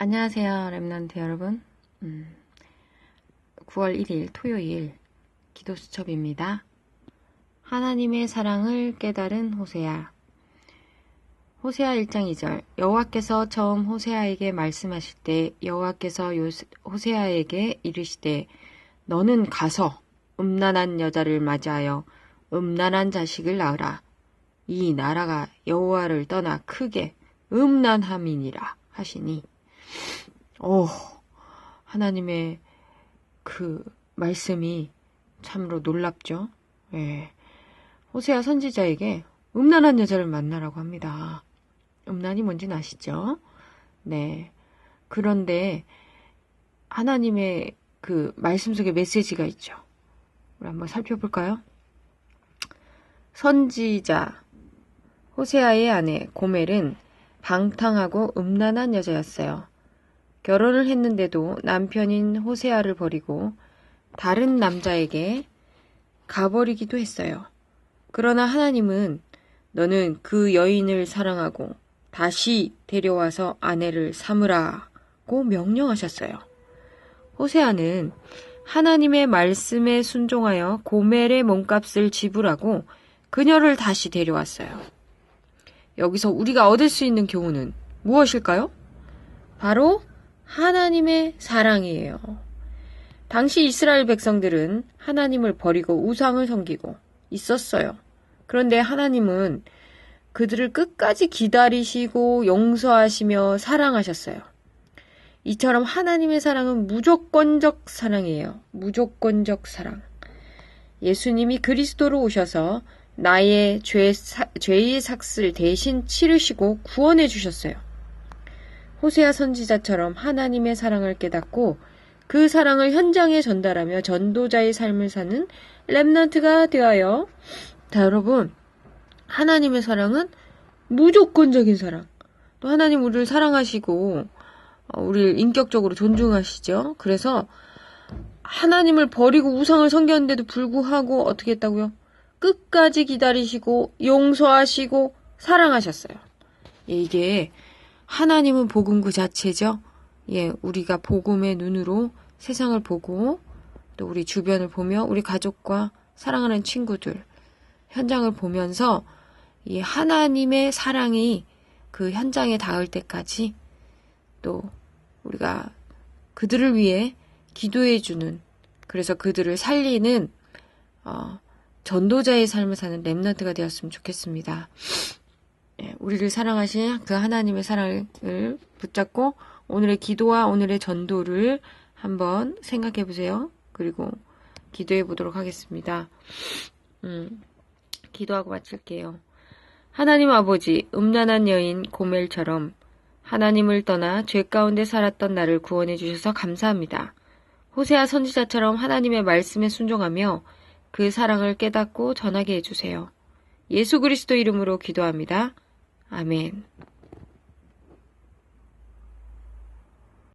안녕하세요, 랩런트 여러분. 음, 9월 1일 토요일 기도 수첩입니다. 하나님의 사랑을 깨달은 호세아. 호세아 1장 2절. 여호와께서 처음 호세아에게 말씀하실 때 여호와께서 호세아에게 이르시되 너는 가서 음란한 여자를 맞이하여 음란한 자식을 낳으라. 이 나라가 여호와를 떠나 크게 음란함이니라 하시니 오, 하나님의 그 말씀이 참으로 놀랍죠. 예. 호세아 선지자에게 음란한 여자를 만나라고 합니다. 음란이 뭔지는 아시죠? 네. 그런데 하나님의 그 말씀 속에 메시지가 있죠. 우리 한번 살펴볼까요? 선지자 호세아의 아내 고멜은 방탕하고 음란한 여자였어요. 결혼을 했는데도 남편인 호세아를 버리고 다른 남자에게 가버리기도 했어요. 그러나 하나님은 너는 그 여인을 사랑하고 다시 데려와서 아내를 삼으라고 명령하셨어요. 호세아는 하나님의 말씀에 순종하여 고멜의 몸값을 지불하고 그녀를 다시 데려왔어요. 여기서 우리가 얻을 수 있는 교훈은 무엇일까요? 바로 하나님의 사랑이에요. 당시 이스라엘 백성들은 하나님을 버리고 우상을 섬기고 있었어요. 그런데 하나님은 그들을 끝까지 기다리시고 용서하시며 사랑하셨어요. 이처럼 하나님의 사랑은 무조건적 사랑이에요. 무조건적 사랑. 예수님이 그리스도로 오셔서 나의 죄, 사, 죄의 삭슬 대신 치르시고 구원해 주셨어요. 호세아 선지자처럼 하나님의 사랑을 깨닫고 그 사랑을 현장에 전달하며 전도자의 삶을 사는 랩넌트가 되어요. 자, 여러분. 하나님의 사랑은 무조건적인 사랑. 또 하나님 우리를 사랑하시고 어, 우리를 인격적으로 존중하시죠. 그래서 하나님을 버리고 우상을 섬겼는데도 불구하고 어떻게 했다고요? 끝까지 기다리시고 용서하시고 사랑하셨어요. 예, 이게 하나님은 복음 그 자체죠. 예, 우리가 복음의 눈으로 세상을 보고 또 우리 주변을 보며 우리 가족과 사랑하는 친구들 현장을 보면서 이 하나님의 사랑이 그 현장에 닿을 때까지 또 우리가 그들을 위해 기도해 주는 그래서 그들을 살리는 어, 전도자의 삶을 사는 랩런트가 되었으면 좋겠습니다. 예, 우리를 사랑하신 그 하나님의 사랑을 붙잡고 오늘의 기도와 오늘의 전도를 한번 생각해 보세요. 그리고 기도해 보도록 하겠습니다. 음, 기도하고 마칠게요. 하나님 아버지, 음란한 여인 고멜처럼 하나님을 떠나 죄 가운데 살았던 나를 구원해 주셔서 감사합니다. 호세아 선지자처럼 하나님의 말씀에 순종하며 그 사랑을 깨닫고 전하게 해주세요. 예수 그리스도 이름으로 기도합니다. 아멘.